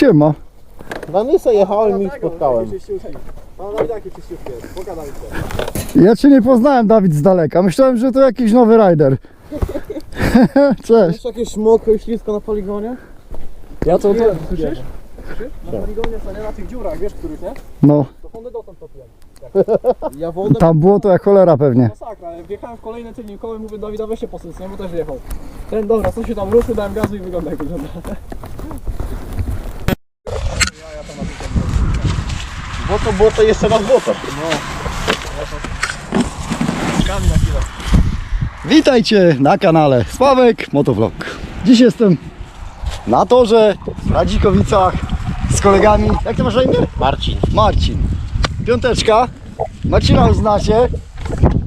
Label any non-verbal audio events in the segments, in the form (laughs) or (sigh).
Siema. Na Nysę jechałem i spotkałem. No Dawid jaki czyściutki jest, pogadaj się. Ja cię nie poznałem, Dawid, z daleka. Myślałem, że to jakiś nowy rider. (laughs) Cześć. Jest jakieś mokro i ślisko na poligonie? Ja to, to słyszysz? Na poligonie co nie na tych dziurach, wiesz których, nie? No, To Hondy dotąd topiłem. Ja wodę tam było to jak cholera pewnie. masakra, ale wjechałem w kolejne i mówię Dawida weź się posyc, nie? Bo też wjechał. Ten dobra, co się tam ruszył, dałem gazu i wygląda jak wygląda. Błoto, błoto, jeszcze raz błoto. Witajcie na kanale Sławek Motovlog. Dziś jestem na torze w Radzikowicach z kolegami. Jak to masz na imię? Marcin. Marcin. Piąteczka. Marcina już znacie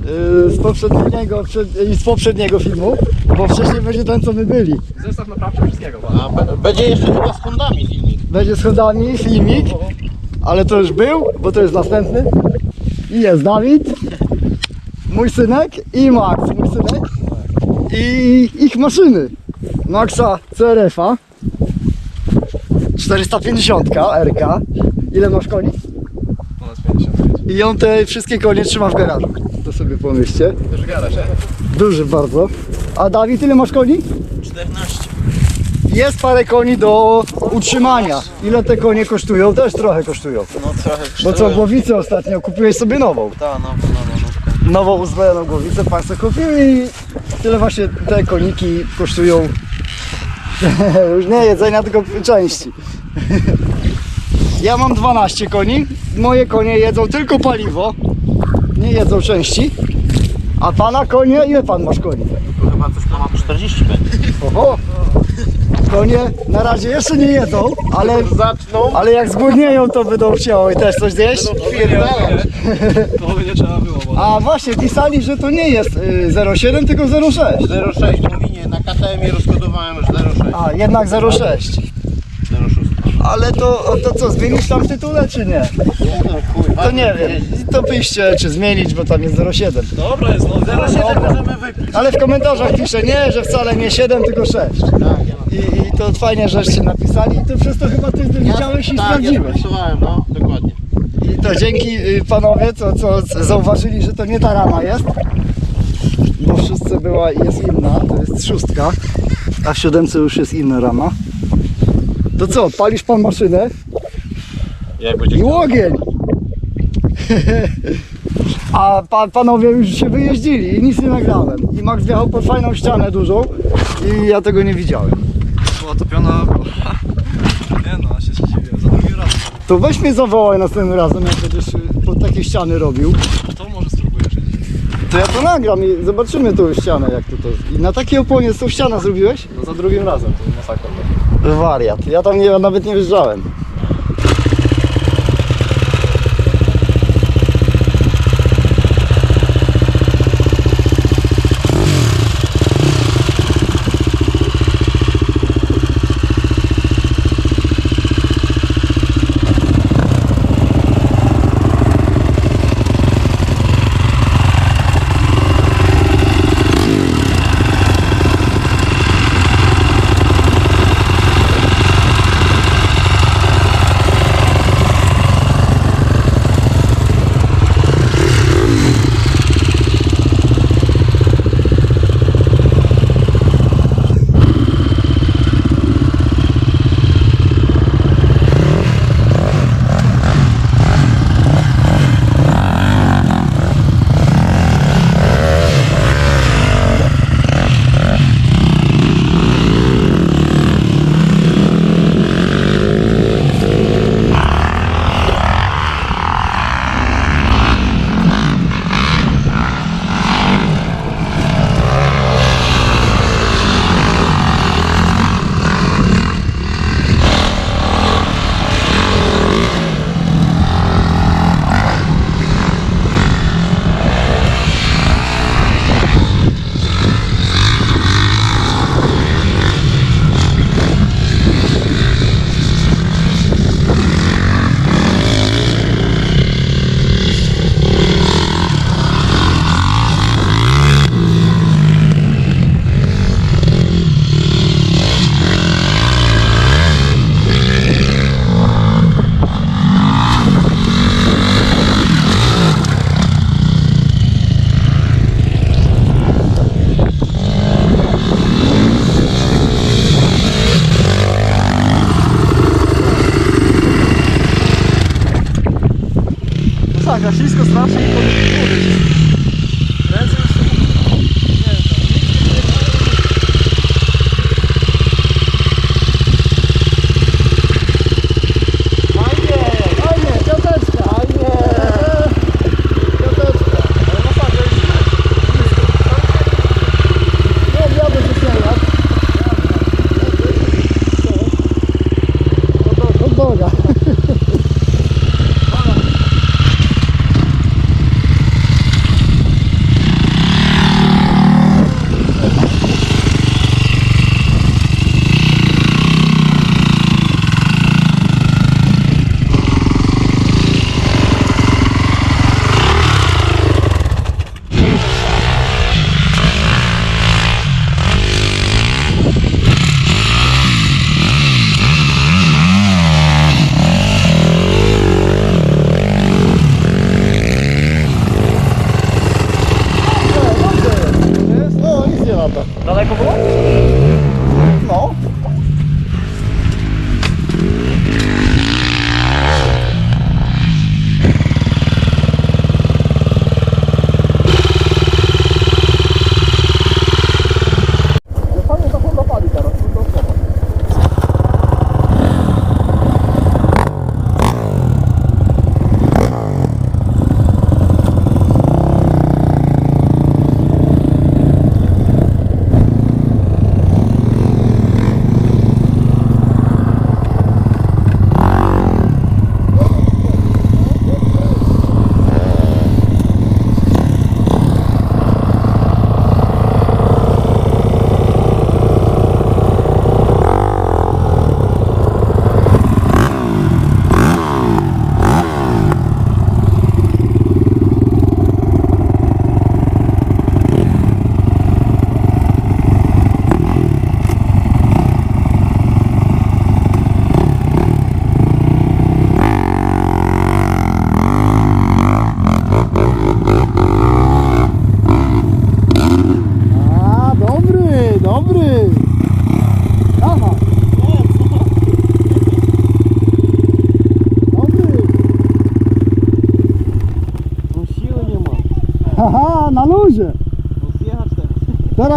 yy, z poprzedniego, przed, i z poprzedniego filmu, bo wcześniej będzie ten co my byli. Zestaw naprawczy wszystkiego. A będzie jeszcze chyba z Hondami filmik. Będzie z chodami filmik, ale to już był, bo to jest następny. I jest Dawid, mój synek i Max, mój synek. I ich maszyny. Maxa CRF-a 450 RK. Ile masz koni? Ponad 50. I on te wszystkie konie trzyma w garażu. To sobie pomyślcie. Też garaż? Duży bardzo. A Dawid, ile masz koni? 14. Jest parę koni do utrzymania. Ile te konie kosztują? Też trochę kosztują. No trochę Bo co, głowicę ostatnio kupiłeś sobie nową. Ta, no, no, no, Nową uzbrojoną głowicę państwo kupił i tyle właśnie te koniki kosztują. (laughs) Już nie jedzenia, tylko części. Ja mam 12 koni. Moje konie jedzą tylko paliwo. Nie jedzą części. A pana konie, ile pan masz koni? Chyba coś ponad 40 będzie. Oho! Konie na razie jeszcze nie jedzą, ale, Zaczną. ale jak zgłodnieją to będą chciały też coś zjeść. Pierdalać. To by nie trzeba było, bo... A właśnie, pisali, że to nie jest y, 07, tylko 06. 06 mówi nie, na KTM rozkodowałem już 06. A, jednak 06. 06. Ale to, to co, zmienić tam tytule czy nie? No To nie wiem. To piszcie, czy zmienić, bo tam jest 07. Dobra jest, no 07 możemy wypić. Ale w komentarzach pisze nie, że wcale nie 7, tylko 6. Tak, to fajnie, żeście napisali i to przez to chyba ty widziałeś i tak, ja sprawdziłeś. no, dokładnie. I to dzięki y, panowie, co, co zauważyli, że to nie ta rama jest. Bo w szóstce była i jest inna, to jest szóstka. A w siódemce już jest inna rama. To co, palisz pan maszynę Jak będzie i ogień! (laughs) A pa, panowie już się wyjeździli i nic nie nagrałem. I Max wjechał pod fajną ścianę dużą i ja tego nie widziałem. Była topiona, była... (laughs) Nie no, się zdziwiłem, za drugim razem. To weź mnie zawołaj następnym razem, jak będziesz y, pod takie ściany robił. To może spróbujesz. To ja to nagram i zobaczymy tą ścianę jak tu to. I na takiej oponie tą ścianę zrobiłeś? No za drugim razem, to masakra. Wariat. Ja tam nie, nawet nie wyjeżdżałem.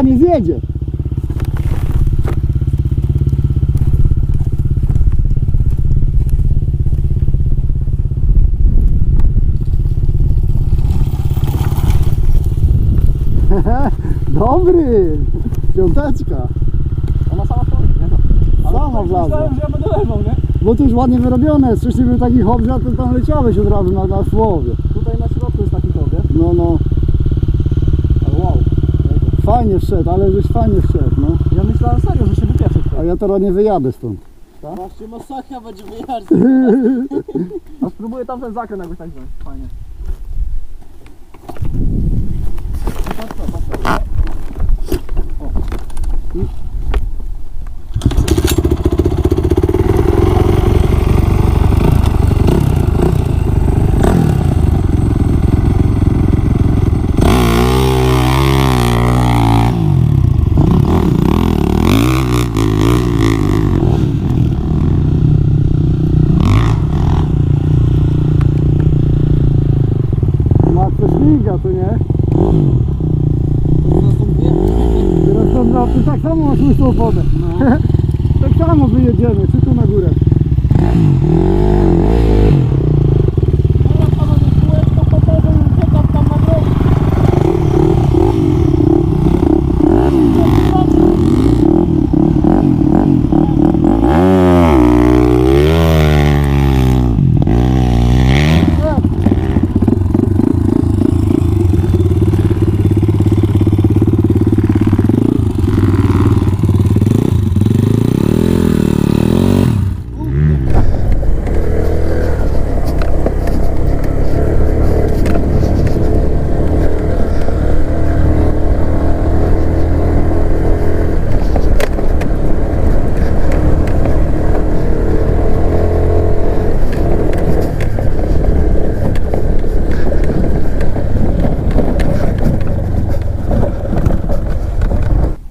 Nie zjedzie. (laughs) Dobry! Piąteczka. Ona sama stoi? Nie no. Sama wlazła. Myślałem, że ja będę leżał, nie? Bo to już ładnie wyrobione jest. Wcześniej był taki hobżat, to tam leciałeś od razu na, na słowie. Tutaj na środku jest taki wiesz? No, no. Fajnie wszedł, ale żeś fajnie wszedł, no. Ja myślałem serio, że się wypieszy A ja teraz nie wyjadę stąd. Właśnie masakra będzie wyjazd. (laughs) A spróbuję tamten zakręt jakbyś tak wziąć. Fajnie. Patrz co, patrz co. Matko śmiga, to nie? Teraz to na, ty tak samo masz łysą wodę. Tak samo wyjedziemy, czy tu na górę.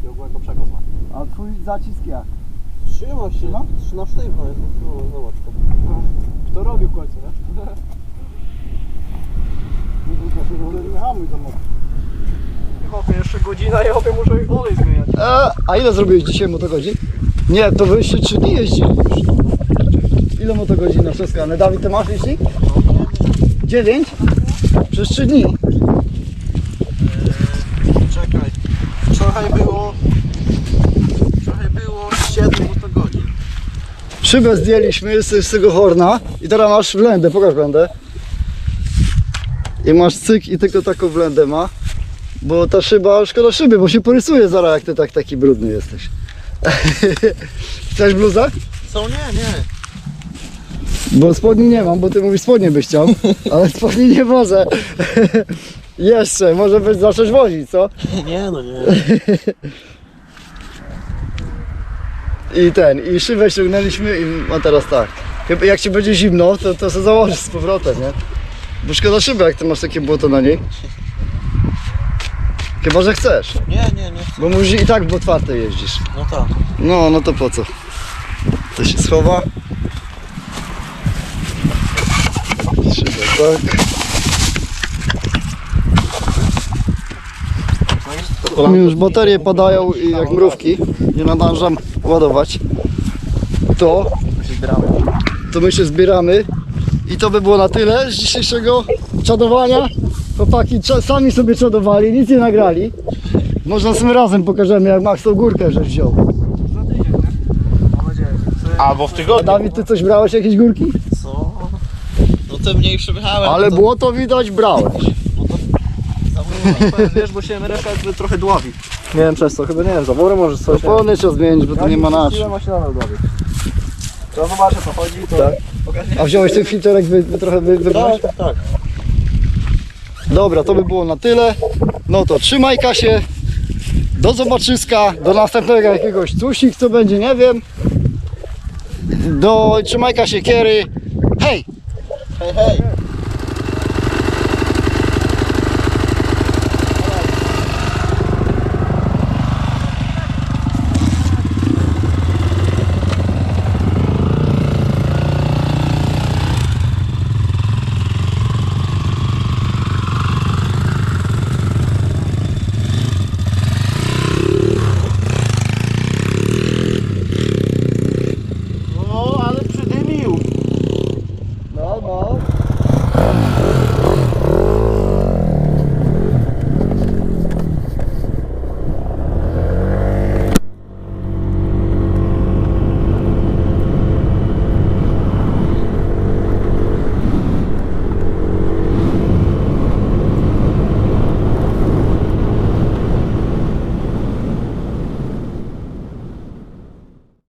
I ogólnie to przekos ma. A twój zacisk jak? Trzyma się. Trzyma? Na sztywno jest. No, zobacz to. Kto robił w końcu, nie? hamuj za mocno. Chłopie, jeszcze godzina i chłopie muszę olej zmieniać. E, a ile zrobiłeś dzisiaj motogodzin? Nie, to wyście 3 dni jeździli już. Ile motogodzin na wszystko? Ale Dawid, ty masz licznik? 9? Przez 3 dni. Czekaj. Wczoraj było... Wczoraj było 7 motogodzin. Szybę zdjęliśmy z, z tego horna i teraz masz wlendę, pokaż wlendę. I masz cyk i tylko taką wlendę ma. Bo ta szyba, szkoda szyby, bo się porysuje zaraz jak ty tak taki brudny jesteś. (laughs) Chcesz bluzę? Co? Nie, nie. Bo spodni nie mam, bo ty mówisz spodnie byś chciał, (laughs) ale spodni nie może. (laughs) Jeszcze, może byś zacząć wozić, co? Nie, no nie. I ten, i szybę ściągnęliśmy i a teraz tak. Chyba jak ci będzie zimno, to, to sobie założysz z powrotem, nie? Bo szkoda szyby, jak ty masz takie błoto na niej. Chyba, że chcesz, Nie, nie, nie. bo mówisz i tak w otwarte jeździsz. No tak. No, no to po co? To się schowa. Szybę, tak. Mi już baterie padają i jak mrówki, nie nadążam ładować. To, to my się zbieramy i to by było na tyle z dzisiejszego czadowania. Chłopaki sami sobie czadowali, nic nie nagrali. Może następnym razem pokażemy jak Max tą górkę żeś wziął. Albo w A tygodniu. Dawid, ty coś brałeś, jakieś górki? Co? No te mniej przejechałem. Ale było to widać, brałeś. Wiesz, bo się MRF trochę dławi. Nie wiem przez co, chyba nie wiem, zawory może coś. Opony trzeba zmienić, bo to nie ma na czym. ma się nadal zobaczę co chodzi, to... Tak. A wziąłeś ten filterek, wy, wy trochę wy, wybrałeś? Tak, tak. Dobra, to by było na tyle. No to trzymaj Kasię. Do zobaczyska, do następnego jakiegoś cusik, co będzie, nie wiem. Do trzymaj Kasię Kiery. Hej! Hej, hej.